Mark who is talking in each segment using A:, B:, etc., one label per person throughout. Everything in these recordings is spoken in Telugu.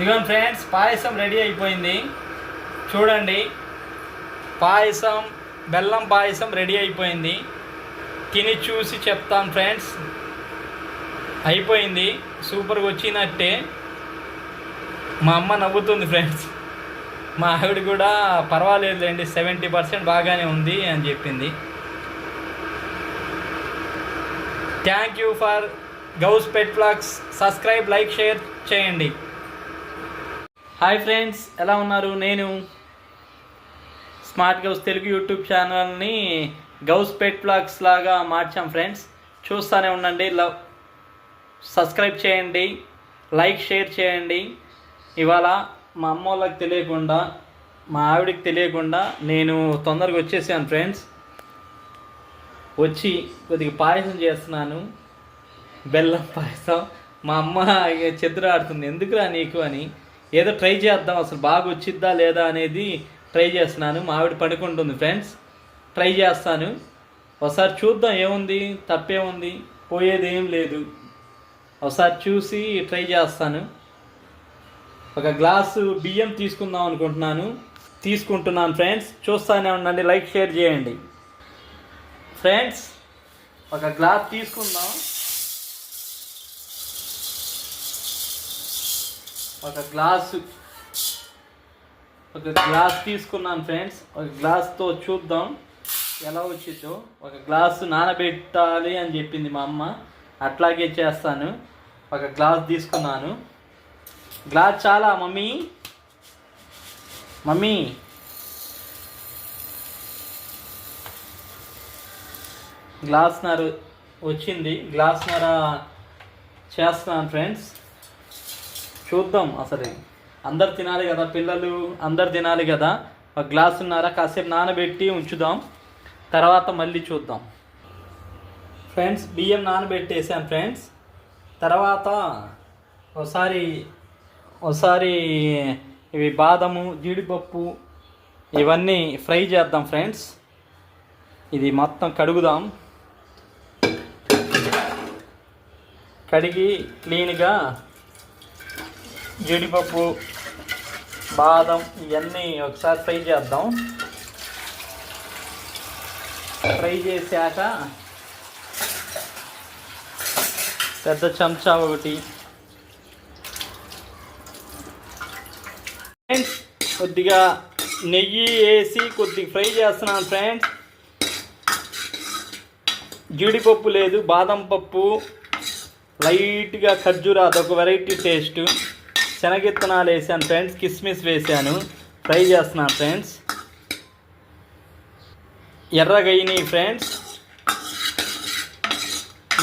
A: ఇదిగోండి ఫ్రెండ్స్ పాయసం రెడీ అయిపోయింది. చూడండి పాయసం బెల్లం పాయసం రెడీ అయిపోయింది. తిని చూసి చెప్తాను ఫ్రెండ్స్. అయిపోయింది సూపర్గా వచ్చినట్టే. మా అమ్మ నవ్వుతుంది ఫ్రెండ్స్. మా ఆవిడ కూడా పర్వాలేదులేండి సెవెంటీ పర్సెంట్ బాగానే ఉంది అని చెప్పింది. Thank you for Gouse pet vlogs subscribe like share చేయండి. హాయ్ ఫ్రెండ్స్ ఎలా ఉన్నారు? నేను స్మార్ట్ గౌస్ తెలుగు యూట్యూబ్ ఛానల్ని గౌస్ పెట్ బ్లాగ్స్ లాగా మార్చాం ఫ్రెండ్స్. చూస్తూనే ఉండండి లవ్ సబ్స్క్రైబ్ చేయండి లైక్ షేర్ చేయండి. ఇవాళ మా అమ్మ వాళ్ళకి తెలియకుండా మా ఆవిడకి తెలియకుండా నేను తొందరగా వచ్చేసాను ఫ్రెండ్స్. వచ్చి కొద్దిగా పాయసం చేస్తున్నాను. బెల్లం పాయసం. మా అమ్మ ఇక ఆడుతుంది ఎందుకురా నీకు అని ఏదో ట్రై చేద్దాం అసలు బాగా వచ్చిద్దా లేదా అనేది ట్రై చేస్తున్నాను. మామిడి పడుకుంటుంది ఫ్రెండ్స్. ట్రై చేస్తాను. ఒకసారి చూద్దాం ఏముంది తప్పేముంది పోయేది ఏం లేదు. ఒకసారి చూసి ట్రై చేస్తాను. ఒక గ్లాసు బియ్యం తీసుకుందాం అనుకుంటున్నాను. తీసుకుంటున్నాను ఫ్రెండ్స్. చూస్తానే ఉండండి లైక్ షేర్ చేయండి. ఫ్రెండ్స్ ఒక గ్లాస్ తీసుకుందాం. ఒక గ్లాసు ఒక గ్లాస్ తీసుకున్నాను ఫ్రెండ్స్. ఒక గ్లాస్తో చూద్దాం ఎలా వచ్చిందో ఒక గ్లాసు నానబెట్టాలి అని చెప్పింది మా అమ్మ. అట్లాగే చేస్తాను. ఒక గ్లాస్ తీసుకున్నాను. గ్లాస్ చాలా మమ్మీ. మమ్మీ. గ్లాస్ గ్లాస్నర్ వచ్చింది. గ్లాస్ నర చేస్తున్నాను ఫ్రెండ్స్. చూద్దాం అసలు. అందరు తినాలి కదా పిల్లలు అందరు తినాలి కదా. ఒక గ్లాసున్నర కాసేపు నానబెట్టి ఉంచుదాం. తర్వాత మళ్ళీ చూద్దాం. ఫ్రెండ్స్ బియ్యం నానబెట్టేసాం ఫ్రెండ్స్. తర్వాత ఒకసారి ఒకసారి ఇవి బాదము జీడిపప్పు ఇవన్నీ ఫ్రై చేద్దాం ఫ్రెండ్స్. ఇది మొత్తం కడుగుదాం. కడిగి క్లీన్గా జీడిపప్పు బాదం ఇవన్నీ ఒకసారి ఫ్రై చేద్దాం. ఫ్రై చేశాక పెద్ద చెంచా ఒకటి. ఫ్రెండ్స్ కొద్దిగా నెయ్యి వేసి కొద్దిగా ఫ్రై చేస్తున్నాను ఫ్రెండ్స్. జీడిపప్పు లేదు బాదం పప్పు. లైట్గా ఖర్జూరా అదొక వెరైటీ టేస్ట్. శనగిత్తనాలు వేసాను ఫ్రెండ్స్ కిస్మిస్ వేసాను ఫ్రై చేస్తున్నాను ఫ్రెండ్స్. ఎర్రగైని ఫ్రెండ్స్.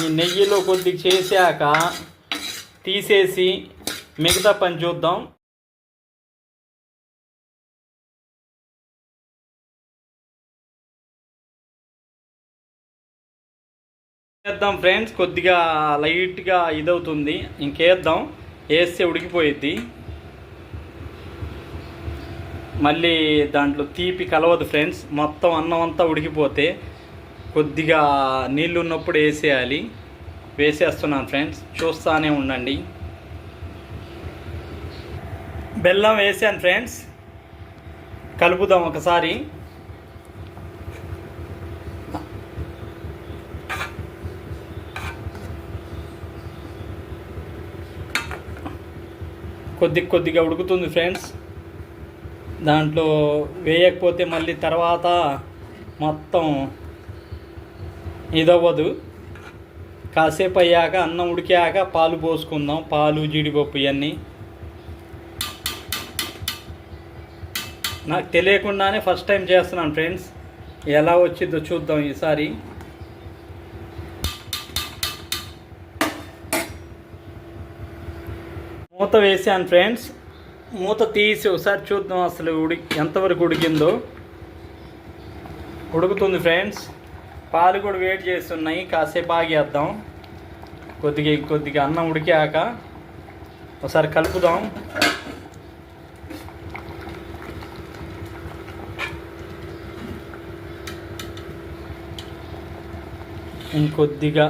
A: ఈ నెయ్యిలో కొద్దిగా చేశాక తీసేసి మిగతా పని చూద్దాం. వేద్దాం ఫ్రెండ్స్ కొద్దిగా లైట్గా ఇదవుతుంది. ఇంకేద్దాం. వేస్తే ఉడికిపోయిద్ది. మళ్ళీ దాంట్లో తీపి కలవదు ఫ్రెండ్స్. మొత్తం అన్నం అంతా ఉడికిపోతే కొద్దిగా నీళ్ళు ఉన్నప్పుడు వేసేయాలి. వేసేస్తున్నాను ఫ్రెండ్స్. చూస్తానే ఉండండి. బెల్లం వేసాను ఫ్రెండ్స్. కలుపుదాం ఒకసారి. కొద్ది కొద్దిగా ఉడుకుతుంది ఫ్రెండ్స్. దాంట్లో వేయకపోతే మళ్ళీ తర్వాత మొత్తం ఇదవ్వదు. కాసేపు అయ్యాక అన్నం ఉడికాక పాలు పోసుకుందాం. పాలు జీడిపప్పు ఇవన్నీ. నాకు తెలియకుండానే ఫస్ట్ టైం చేస్తున్నాను ఫ్రెండ్స్. ఎలా వచ్చిందో చూద్దాం ఈసారి. మూత వేసాను ఫ్రెండ్స్. మూత తీసి ఒకసారి చూద్దాం అసలు ఉడి ఎంతవరకు ఉడికిందో. ఉడుకుతుంది ఫ్రెండ్స్. పాలు కూడా వేడి చేస్తున్నాయి కాసేపు ఆగేద్దాం. కొద్దిగా కొద్దిగా అన్నం ఉడికాక ఒకసారి కలుపుదాం. ఇంకొద్దిగా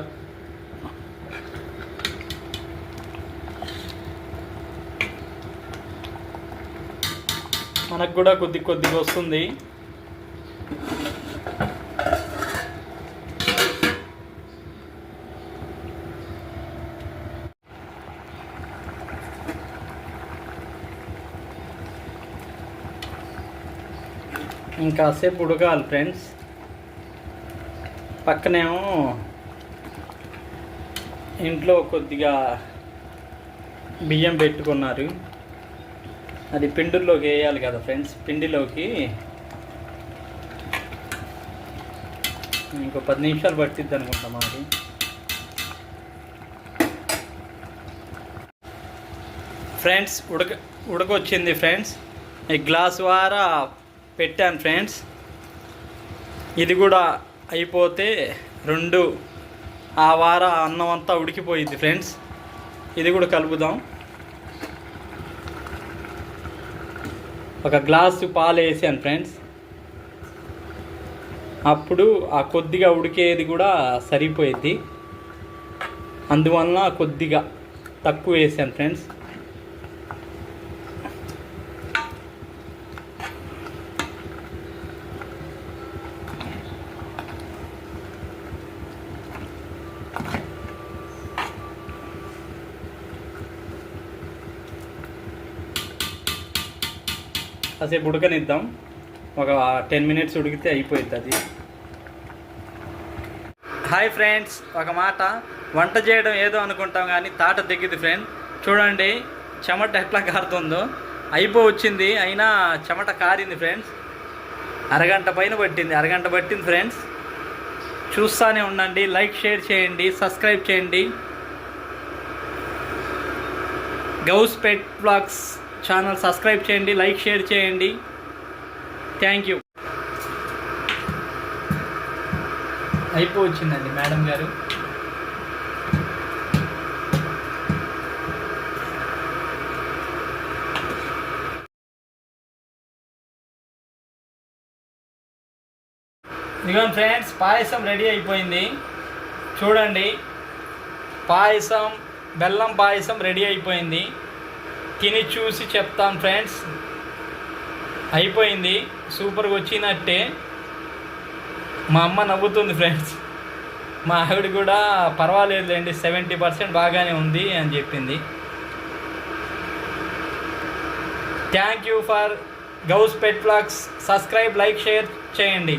A: మనకు కూడా కొద్ది కొద్దిగా వస్తుంది. ఇంకాసేపు ఉడకాలి ఫ్రెండ్స్. పక్కనేమో ఇంట్లో కొద్దిగా బియ్యం పెట్టుకున్నారు. అది పిండిలోకి వేయాలి కదా ఫ్రెండ్స్. పిండిలోకి ఇంకో పది నిమిషాలు పట్టిద్ది అనుకుంటా మాది. ఫ్రెండ్స్ ఉడక ఉడకొచ్చింది ఫ్రెండ్స్. ఈ గ్లాస్ వారా పెట్టాను ఫ్రెండ్స్. ఇది కూడా అయిపోతే రెండు ఆ వార అన్నం అంతా ఉడికిపోయింది ఫ్రెండ్స్. ఇది కూడా కలుపుదాం. ఒక గ్లాసు పాలు వేసాను ఫ్రెండ్స్. అప్పుడు ఆ కొద్దిగా ఉడికేది కూడా సరిపోయింది అందువలన కొద్దిగా తక్కువ వేసాను ఫ్రెండ్స్. కాసేపు ఉడకనిద్దాం. ఒక టెన్ మినిట్స్ ఉడికితే అయిపోయింది అది. హాయ్ ఫ్రెండ్స్ ఒక మాట. వంట చేయడం ఏదో అనుకుంటాం కానీ తాట తెగ్గిది ఫ్రెండ్. చూడండి చెమట ఎట్లా కారుతుందో. అయిపో వచ్చింది అయినా చెమట కారింది ఫ్రెండ్స్. అరగంట పైన పట్టింది అరగంట పట్టింది ఫ్రెండ్స్. చూస్తూనే ఉండండి లైక్ షేర్ చేయండి సబ్స్క్రైబ్ చేయండి. Gouse pet vlogs. Channel subscribe చేయండి లైక్ షేర్ చేయండి. థ్యాంక్ యూ అయిపోవచ్చిందండి మేడం గారు. ఇదిగోండి ఫ్రెండ్స్ పాయసం రెడీ అయిపోయింది. చూడండి పాయసం బెల్లం పాయసం రెడీ అయిపోయింది. తిని చూసి చెప్తాను ఫ్రెండ్స్ అయిపోయింది. సూపర్గా వచ్చినట్టే మా అమ్మ నవ్వుతుంది ఫ్రెండ్స్ మా ఆవిడ కూడా పర్వాలేదులేండి సెవెంటీ పర్సెంట్ బాగానే ఉంది అని చెప్పింది. Thank you for Gouse pet vlogs subscribe like share చేయండి.